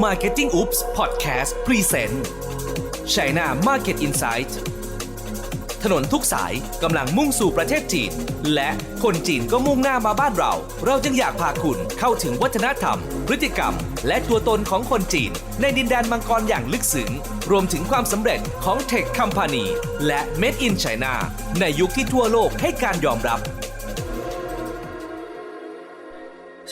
Marketing Oops Podcast Present China Market Insight ถนนทุกสายกำลังมุ่งสู่ประเทศจีน และคนจีนก็มุ่งหน้ามาบ้านเรา เราจึงอยากพาคุณเข้าถึงวัฒนธรรม พฤติกรรม และตัวตนของคนจีน ในดินแดนมังกรอย่างลึกซึ้งรวมถึงความสำเร็จของ Tech Company และ Made in China ในยุคที่ทั่วโลกให้การยอมรับ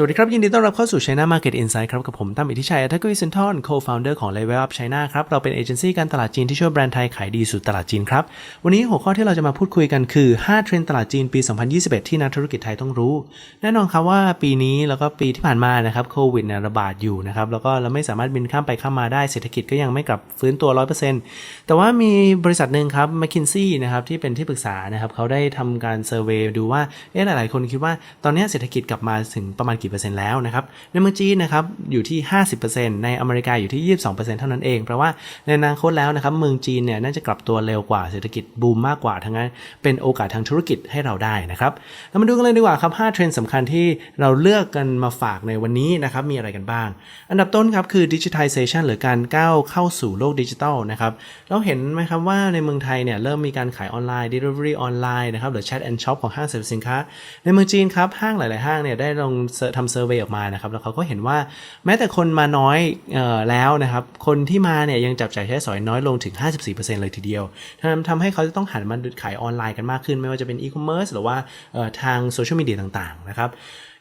สวัสดีครับ ยินดีต้อนรับเข้าสู่ China Market Insight ครับ กับผมตั้มอิทธิชัยอัธกวิสินทร Co-founder ของ Level Up China ครับ เราเป็นเอเจนซี่การตลาดจีนที่ช่วยแบรนด์ไทยขายดีสู่ตลาดจีนครับ วันนี้หัวข้อที่เราจะมาพูดคุยกันคือ 5 เทรนด์ตลาดจีนปี 2021 ที่นักธุรกิจไทยต้องรู้ แน่นอนครับว่าปีนี้แล้วก็ปีที่ผ่านมานะครับโควิดเนี่ยระบาดอยู่นะครับแล้วก็เราไม่สามารถบินข้ามไปข้ามมาได้เศรษฐกิจก็ยังไม่กลับฟื้นตัว 100%แต่ว่ามีบริษัทหนึ่งครับ McKinsey นะครับที่เป็นที่ปรึกษานะครับเขาได้ทำการเซอร์เวยดูว่าเอ๊ะหลาย ๆ คนคิดว่าตอนนี้เศรษฐกิจกลับมาถึงประมาณกี่เปอร์เซ็นต์แล้วนะครับในเมืองจีนนะครับอยู่ที่ 50%ในอเมริกาอยู่ที่ 22%เท่านั้นเองแปลว่าในอนาคตแล้วนะครับเมืองจีนเนี่ยน่าจะกลับตัวเร็วกว่าเศรษฐกิจบูมมากกว่าทั้งนั้นเป็นโอกาสทางธุรกิจให้เราได้นะครับเรามาดูกันเลยดีกว่าครับ5เทรนด์สำคัญที่เราเลือกกันมาฝากในวันนี้นะครับมีอะไรกันบ้าง อันดับต้นครับคือ digitization หรือการก้าวเข้าสู่โลกดิจิทัลนะครับเราเห็นไหมครับว่าในเมืองไทยเนี่ยเริ่มมีการขายออนไลน์ delivery ออนไลน์นะครับหรือ chat and shop ของห้างสรรพสินค้า ในเมืองจีนครับห้างหลาย ๆ ห้างเนี่ยได้ลองทำเซอร์เวยออกมานะครับ แล้วเขาก็เห็นว่าแม้แต่คนมาน้อยออแล้วนะครับ คนที่มาเนี่ยยังจับจ่ายใช้สอยน้อยลงถึง 54%เลยทีเดียวทำทำให้เขาจะต้องหันมาขายออนไลน์กันมากขึ้น ไม่ว่าจะเป็นอีคอมเมิร์ซหรือว่าออทางโซเชียลมีเดียต่างๆนะครับ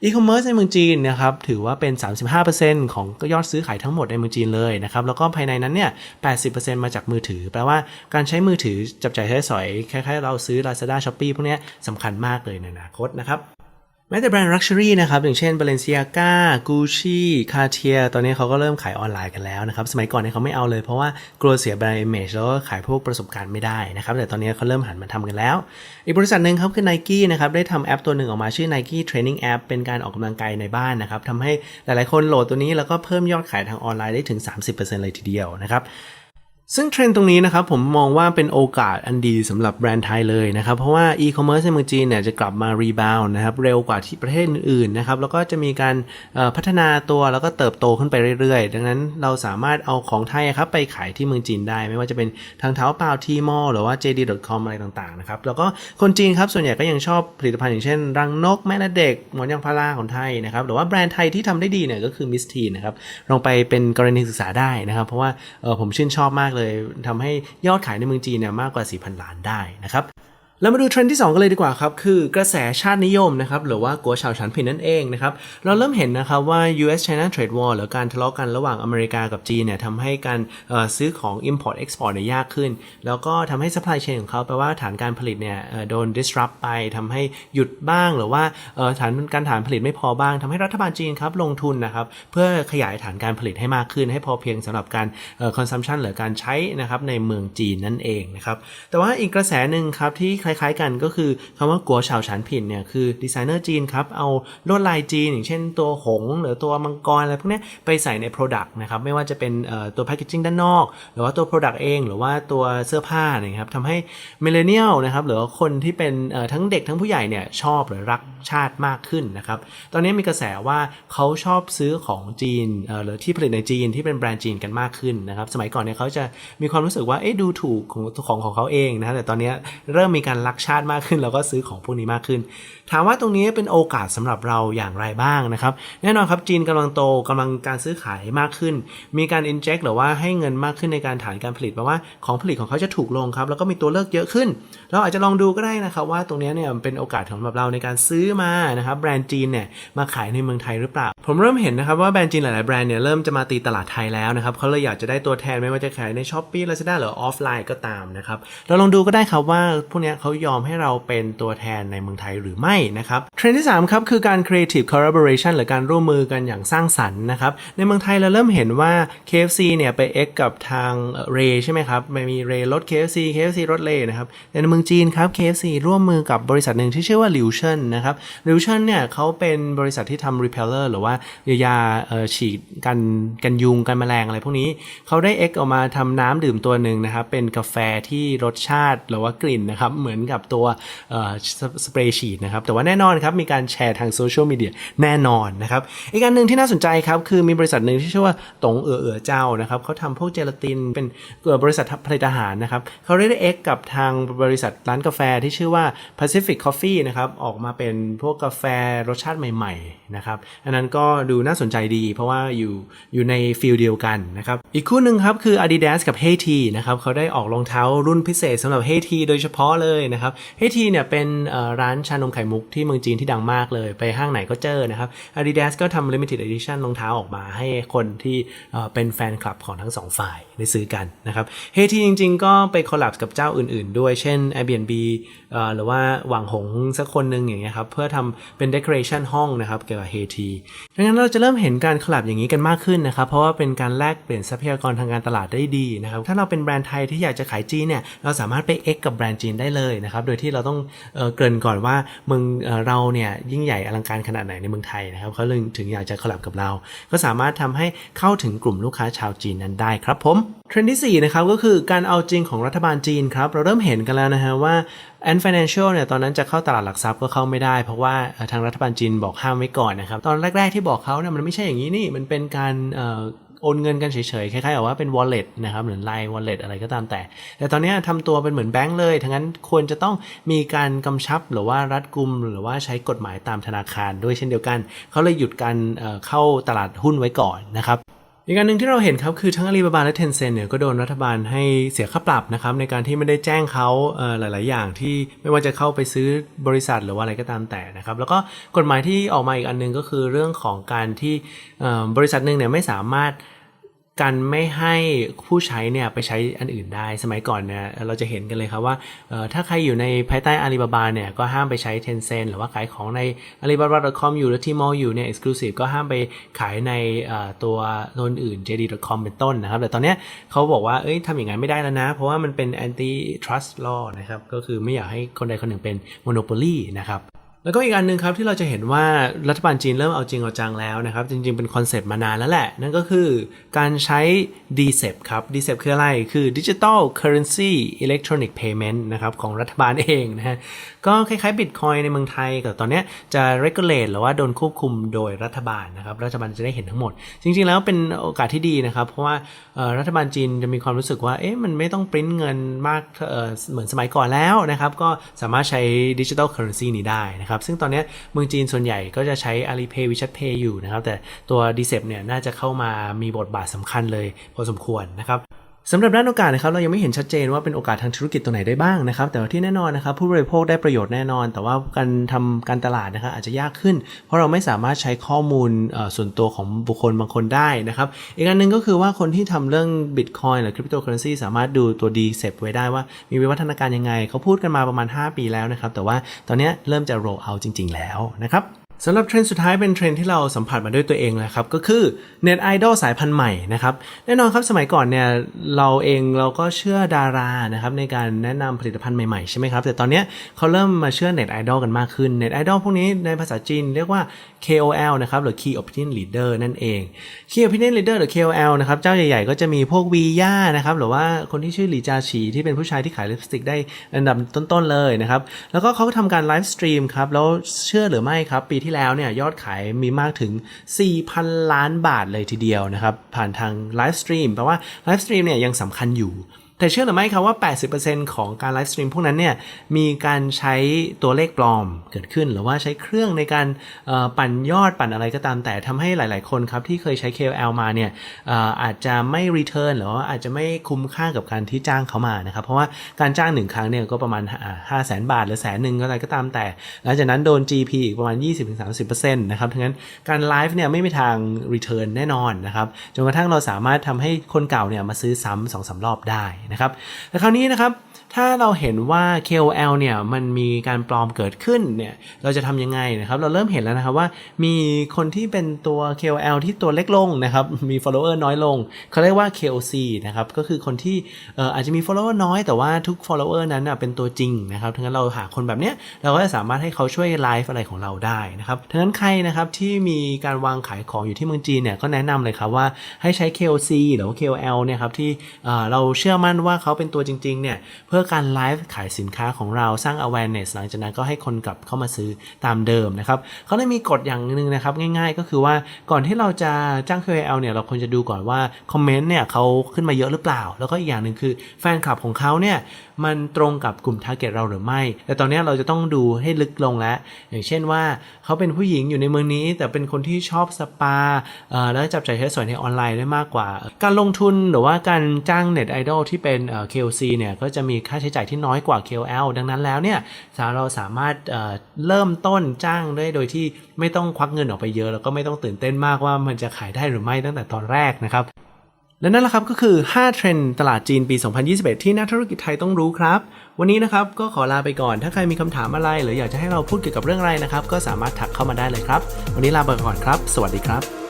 อีคอมเมิร์ซในเมืองจีนนะครับถือว่าเป็น 35%ของยอดซื้อขายทั้งหมดในเมืองจีนเลยนะครับแล้วก็ภายในนั้นเนี่ย80%มาจากมือถือ แปลว่าการใช้มือถือจับจ่ายใช้สอยคล้ายๆเราซื้อ Lazada Shopee พวกนี้สำคัญมากเลยในอนาคตนะครับ ม้แต่แบรนด์ Luxury นะครับ อย่างเช่น Balenciaga Gucci Cartier ตอนนี้เขาก็เริ่มขายออนไลน์กันแล้วนะครับ สมัยก่อนเนี่ยเขาไม่เอาเลยเพราะว่ากลัวเสียแบรนด์ image แล้วก็ขายพวกประสบการณ์ไม่ได้นะครับ แต่ตอนนี้เขาเริ่มหันมาทำกันแล้ว อีกบริษัทหนึ่งครับคือ Nike นะครับ ได้ทำแอปตัวหนึ่งออกมาชื่อ Nike Training App เป็นการออกกำลังกายในบ้านนะครับทำให้หลายๆคนโหลดตัวนี้แล้วก็เพิ่มยอดขายทางออนไลน์ได้ถึง 30%เลยทีเดียวนะครับ ซึ่งเทรนด์ตรงนี้นะครับผมมองว่าเป็นโอกาสอันดีสำหรับแบรนด์ไทยเลยนะครับ เพราะว่าอีคอมเมิร์ซในเมืองจีนเนี่ยจะกลับมารีบาวนะครับเร็วกว่าที่ประเทศอื่นๆนะครับแล้วก็จะมีการพัฒนาตัวแล้วก็เติบโตขึ้นไปเรื่อยๆ ดังนั้นเราสามารถเอาของไทยครับไปขายที่เมืองจีนได้ ไม่ว่าจะเป็นทางเท้าเปล่าทีมอลหรือว่า JD.com อะไรต่างๆนะครับแล้วก็คนจีนครับส่วนใหญ่ก็ยังชอบผลิตภัณฑ์อย่างเช่น รังนกแม่และเด็กหมอนยางพาราของไทยนะครับหรือว่าแบรนด์ไทยที่ทำได้ดีเนี่ยก็คือมิสทีนะครับลองไปเป็นกรณีศึกษาได้นะครับเพราะว่าผมชื่นชอบมากเลยทำให้ยอดขายในเมืองจีนเนี่ยมากกว่า 4,000 ล้านได้นะครับ แล้วมาดูเทรนด์ที่ 2 กันเลยดีกว่าครับ คือกระแสชาตินิยมนะครับ หรือว่ากัวชาวฉันผินนั่นเองนะครับ เราเริ่มเห็นนะครับว่า US China Trade War หรือการทะเลาะกันระหว่างอเมริกากับจีนเนี่ยทำให้การซื้อของ Import Export เนี่ยยากขึ้น แล้วก็ทำให้ supply chain ของเขาแปลว่าฐานการผลิตเนี่ยโดน disrupt ไปทำให้หยุดบ้างหรือว่าฐานการฐานผลิตไม่พอบ้างทำให้รัฐบาลจีนครับลงทุนนะครับเพื่อขยายฐานการผลิตให้มากขึ้น ให้พอเพียงสำหรับการ consumption หรือการใช้นะครับในเมืองจีนนั่นเองนะครับแต่ว่าอีกกระแสหนึ่งครับที่คล้ายๆกันก็คือคำว่ากัวชาวฉันผินเนี่ยคือดีไซเนอร์จีนครับเอาลวดลายจีน อย่างเช่นตัวหงหรือตัวมังกรอะไรพวกนี้ไปใส่ใน Product นะครับไม่ว่าจะเป็นตัวแพคเกจิ้งด้านนอก หรือว่าตัว Product เอง หรือว่าตัวเสื้อผ้านะครับทำให้มิเลเนียลนะครับหรือว่าคนที่เป็นทั้งเด็กทั้งผู้ใหญ่เนี่ยชอบหรือรักชาติมากขึ้นนะครับตอนนี้มีกระแสว่าเขาชอบซื้อของจีนหรือที่ผลิตในจีนที่เป็นแบรนด์จีนกันมากขึ้นนะครับสมัยก่อนเนี่ยเขาจะมีความรู้สึกว่าเอ๊ะดูถูกของของของเขาเองนะแต่ตอนนี้เริ่มมีการรักชาติมากขึ้นแล้วก็ซื้อของพวกนี้มากขึ้น ถามว่าตรงนี้เป็นโอกาสสำหรับเราอย่างไรบ้างนะครับ แน่นอนครับจีนกำลังโตกำลังการซื้อขายมากขึ้น มีการ inject หรือว่าให้เงินมากขึ้นในการฐานการผลิตแปลว่าของผลิตของเขาจะถูกลงครับแล้วก็มีตัวเลือกเยอะขึ้น เราอาจจะลองดูก็ได้นะครับว่าตรงนี้เนี่ยเป็นโอกาสสำหรับเราในการซื้อมานะครับแบรนด์จีนเนี่ยมาขายในเมืองไทยหรือเปล่า ผมเริ่มเห็นนะครับว่าแบรนด์จีนหลาย ๆ แบรนด์เนี่ยเริ่มจะมาตีตลาดไทยแล้วนะครับเขาเลยอยากจะได้ตัวแทนไม่ว่าจะขายใน s h อ p e e Lazada หรือออฟไลน์ก็ตามนะครับเราลองดูก็ได้ครับว่าพวกนี้ยเขายอมให้เราเป็นตัวแทนในเมืองไทยหรือไม่นะครับเทรนด์ที่3ครับคือการ creative collaboration หรือการร่วมมือกันอย่างสร้างสรรค์นะครับในเมืองไทยเราเริ่มเห็นว่า KFC เนี่ยไป X กับทางเรใช่ไหมครับมันมีเรรถ KFC KFC รถเลนะครับในเมืองจีนครับ KFC ร่วมมือกับบริษัทหนึ่งที่ชื่อว่า l u t i o n นะครับ l u t i o n เนี่ยเขาเป็นบริษัทที่ทำ repeller หรือว่ายาฉีดกันกันยุงกันแมลงอะไรพวกนี้เขาได้ X ออกมาทำน้ำดื่มตัวหนึ่งนะครับเป็นกาแฟที่รสชาติหรือว่ากลิ่นนะครับเหมือนอนกับตัวสเปรย์ฉีดนะครับ แต่ว่าแน่นอนครับ มีการแชร์ทางโซเชียลมีเดียแน่นอนนะครับ อีกอันหนึ่งที่น่าสนใจครับ คือมีบริษัทหนึ่งที่ชื่อว่าตงเอ๋อเอ๋อเจ้านะครับเขาทำพวกเจลาตินเป็นบริษัทผลิตอาหารนะครับเขาได้เอ็กกับทางบริษัทร้านกาแฟที่ชื่อว่า Pacific Coffee นะครับออกมาเป็นพวกกาแฟรสชาติใหม่ๆนะครับอันนั้นก็ดูน่าสนใจดี เพราะว่าอยู่อยู่ในฟิลเดียวกันนะครับอีกคู่หนึ่งครับคือ Adidas กับ Hey T นะครับเขาได้ออกรองเท้ารุ่นพิเศษสำหรับ Hey T โดยเฉพาะเลยนะครับ Hey T เนี่ยเป็นร้านชานมไข่มุกที่เมืองจีนที่ดังมากเลย ไปห้างไหนก็เจอนะครับ Adidas ก็ทำ Limited Edition รองเท้าออกมาให้คนที่เป็นแฟนคลับของทั้งสองฝ่ายได้ซื้อกันนะครับ Hey T จริง ๆ ก็ไปคอลแลบกับเจ้าอื่น ๆ ด้วยเช่น Airbnb หรือว่าหวังหงสักคนหนึ่งอย่างเงี้ยครับเพื่อทำเป็น decoration ห้องนะครับเกี่ยวกับ Hey T ดังนั้นเราจะเริ่มเห็นการคอลแลบอย่างนี้กันมากขึ้นนะครับเพราะว่าเป็นการแลกเปลี่ยนทรัพยากรทางการตลาดได้ดีนะครับถ้าเราเป็นแบรนด์ไทยที่อยากจะขายจีนเนี่ยเราสามารถไป X กับแบรนด์จีนได้เลยนะครับ โดยที่เราต้องเเกริ่นก่อนว่าเมืองเเราเนี่ยยิ่งใหญ่อลังการขนาดไหนในเมืองไทยนะครับเขาเลยถึงอยากจะคอลแลบกับเรา ก็สามารถทำให้เข้าถึงกลุ่มลูกค้าชาวจีนนั้นได้ครับผมเทรนด์ที่4นะครับก็คือการเอาจริงของรัฐบาลจีนครับเราเริ่มเห็นกันแล้วนะฮะว่า Ant Financial เนี่ยตอนนั้นจะเข้าตลาดหลักทรัพย์ก็เข้าไม่ได้ เพราะว่าทางรัฐบาลจีนบอกห้ามไว้ก่อนนะครับ ตอนแรก ๆที่บอกเขาเนี่ยมันไม่ใช่อย่างนี้นี่มันเป็นการ โอนเงินกันเฉยๆคล้ายๆกับว่าเป็น wallet นะครับหรือ line wallet อะไรก็ตามแต่ แต่ตอนนี้ทำตัวเป็นเหมือนแบงก์เลยทั้งนั้นควรจะต้องมีการกำชับหรือว่ารัดกุม หรือว่าใช้กฎหมายตามธนาคารด้วยเช่นเดียวกัน เขาเลยหยุดการเข้าตลาดหุ้นไว้ก่อนนะครับ อีกอันหนึ่งที่เราเห็นครับคือทั้งอาลีบาบาและเทนเซ็นเนี่ยก็โดนรัฐบาลให้เสียค่าปรับนะครับในการที่ไม่ได้แจ้งเขาหลาย ๆ อย่างที่ไม่ว่าจะเข้าไปซื้อบริษัทหรือว่าอะไรก็ตามแต่นะครับแล้วก็กฎหมายที่ออกมาอีกอันหนึงก็คือเรื่องของการที่บริษัทหนึ่งเนี่ยไม่สามารถ การไม่ให้ผู้ใช้เนี่ยไปใช้อันอื่นได้ สมัยก่อนเนี่ยเราจะเห็นกันเลยครับว่าถ้าใครอยู่ในภายใต้อาลีบาบาเนี่ยก็ห้ามไปใช้ Tencent หรือว่าขายของใน alibaba.com อยู่หรือที่มอลอยู่เนี่ย exclusive ก็ห้ามไปขายในตัวโนนอื่น JD.com เป็นต้นนะครับ แต่ตอนนี้เขาบอกว่าเอ้ยทำอย่างนั้นไม่ได้แล้วนะ เพราะว่ามันเป็น anti trust law นะครับ ก็คือไม่อยากให้คนใดคนหนึ่งเป็น monopoly นะครับ แล้วก็อีกอันหนึ่งครับที่เราจะเห็นว่ารัฐบาลจีนเริ่มเอาจริงเอาจังแล้วนะครับ จริงๆเป็นคอนเซปต์มานานแล้วแหละ นั่นก็คือการใช้ DCEP ครับ DCEP คืออะไร คือ Digital Currency Electronic Payment นะครับของรัฐบาลเองนะฮะ ก็คล้ายๆ Bitcoin ในเมืองไทยแต่ตอนนี้จะ regulate หรือว่าโดนควบคุมโดยรัฐบาลนะครับรัฐบาลจะได้เห็นทั้งหมด จริงๆแล้วเป็นโอกาสที่ดีนะครับ เพราะว่ารัฐบาลจีนจะมีความรู้สึกว่าเอ๊ะมันไม่ต้องปริ้นเงินมากเหมือนสมัยก่อนแล้วนะครับ ก็สามารถใช้ Digital Currency นี้ได้นะครับ ซึ่งตอนนี้เมืองจีนส่วนใหญ่ก็จะใช้ Alipay WeChat Pay อยู่นะครับ แต่ตัว d c e p เนี่ยน่าจะเข้ามามีบทบาทสำคัญเลยพอสมควรนะครับ สำหรับด้านโอกาสนะครับเรายังไม่เห็นชัดเจนว่าเป็นโอกาสทางธุรกิจตัวไหนได้บ้างนะครับ แต่ว่าที่แน่นอนนะครับผู้บริโภคได้ประโยชน์แน่นอน แต่ว่าการทำการตลาดนะครับอาจจะยากขึ้น เพราะเราไม่สามารถใช้ข้อมูลส่วนตัวของบุคคลบางคนได้นะครับอีกอันหนึ่งก็คือว่าคนที่ทำเรื่อง Bitcoin หรือ Cryptocurrency สามารถดูตัว d c e p ไว้ได้ว่ามีวิวัฒนาการยังไง เขาพูดกันมาประมาณ 5 ปีแล้วนะครับแต่ว่าตอนนี้เริ่มจะ roll out จริง ๆ แล้วนะครับ สำหรับเทรนด์สุดท้ายเป็นเทรนด์ที่เราสัมผัสมาด้วยตัวเองเลยครับ ก็คือเน็ตไอดอลสายพันธุ์ใหม่นะครับ แน่นอนครับสมัยก่อนเนี่ยเราเองเราก็เชื่อดารานะครับในการแนะนำผลิตภัณฑ์ใหม่ๆ ใช่ไหมครับ แต่ตอนนี้เขาเริ่มมาเชื่อเน็ตไอดอลกันมากขึ้นเน็ตไอดอลพวกนี้ในภาษาจีนเรียกว่า KOL นะครับหรือ Key Opinion Leader นั่นเอง Key Opinion Leader หรือ KOL นะครับเจ้าใหญ่ๆ ก็จะมีพวกวีย่านะครับหรือว่าคนที่ชื่อหลีจาฉีที่เป็นผู้ชายที่ขายลิปสติกได้อันดับต้นๆเลยนะครับแล้วก็เขาทำการไลฟ์สตรีมครับแล้วเชื่อหรือไม่ครับปีทที่แล้วเนี่ยยอดขายมีมากถึง 4,000 ล้านบาทเลยทีเดียวนะครับ ผ่านทางไลฟ์สตรีมแปลว่าไลฟ์สตรีมเนี่ยยังสำคัญอยู่ แต่เชื่อหรือไม่ครับว่า 80%ของการไลฟ์สตรีมพวกนั้นเนี่ยมีการใช้ตัวเลขปลอมเกิดขึ้น หรือว่าใช้เครื่องในการปั่นยอดปั่นอะไรก็ตาม แต่ทำให้หลาย ๆ คนครับที่เคยใช้ KOL มาเนี่ยอาจจะไม่รีเทิร์นหรือว่าอาจจะไม่คุ้มค่ากับการที่จ้างเขามานะครับ เพราะว่าการจ้างหนึ่งครั้งเนี่ยก็ประมาณ 5 0 0แสนบาท หรือแสนหนึ่งอะไรก็ตามแต่ หลังจากนั้นโดน GP อีกประมาณ 20-30%นะครับทั้งนั้นการไลฟ์เนี่ยไม่มีทางรีเทิร์นแน่นอนนะครับจนกระทั่งเราสามารถทำให้คนเก่าเนี่ยมาซื้อซ้ำสองสารอบได้นะครับแต่คราวนี้นะครับถ้าเราเห็นว่า KOL เนี่ยมันมีการปลอมเกิดขึ้นเนี่ยเราจะทำยังไงนะครับเราเริ่มเห็นแล้วนะครับว่ามีคนที่เป็นตัว KOL ที่ตัวเล็กลงนะครับมี follower น้อยลงเขาเรียกว่า KOC นะครับก็คือคนที่อาจจะมี follower น้อย แต่ว่าทุก follower นั้นเป็นตัวจริงนะครับทั้งนั้นเราหาคนแบบเนี้ยเราก็จะสามารถให้เขาช่วยไลฟ์อะไรของเราได้นะครับทั้งนั้นใครนะครับที่มีการวางขายของอยู่ที่เมืองจีนเนี่ยก็แนะนำเลยครับว่าให้ใช้ KOC หรือว่า KOL เนี่ยครับที่เราเชื่อมั่นว่าเขาเป็นตัวจริงๆเนี่ยเพื่อื่อการไลฟ์ขายสินค้าของเราสร้าง awareness หลังจากนั้นก็ให้คนกลับเข้ามาซื้อตามเดิมนะครับเขาได้มีกฎอย่างหนึ่งนะครับง่ายๆ ก็คือว่าก่อนที่เราจะจ้าง KOL เนี่ยเราควรจะดูก่อนว่าคอมเมนต์เนี่ยเขาขึ้นมาเยอะหรือเปล่า แล้วก็อีกอย่างหนึ่งคือแฟนคลับของเขาเนี่ย มันตรงกับกลุ่ม target เราหรือไม่ แต่ตอนนี้เราจะต้องดูให้ลึกลงแล้ว อย่างเช่นว่าเขาเป็นผู้หญิงอยู่ในเมืองนี้ แต่เป็นคนที่ชอบสปาแล้วจับจ่ายใช้สอยในออนไลน์ได้มากกว่า การลงทุนหรือว่าการจ้างเน็ตไอดอลที่เป็น KOC เนี่ยก็จะมีค่าใช้จ่ายที่น้อยกว่า KOL ดังนั้นแล้วเนี่ยเราสามารถเอ่อเริ่มต้นจ้างได้โดยที่ไม่ต้องควักเงินออกไปเยอะ แล้วก็ไม่ต้องตื่นเต้นมากว่ามันจะขายได้หรือไม่ตั้งแต่ตอนแรกนะครับ และนั่นแหละครับก็คือ 5 เทรนด์ตลาดจีนปี 2021 ที่นักธุรกิจไทยต้องรู้ครับ วันนี้นะครับก็ขอลาไปก่อน ถ้าใครมีคำถามอะไร หรืออยากจะให้เราพูดเกี่ยวกับเรื่องอะไรนะครับ ก็สามารถทักเข้ามาได้เลยครับ วันนี้ลาไปก่อนครับ สวัสดีครับ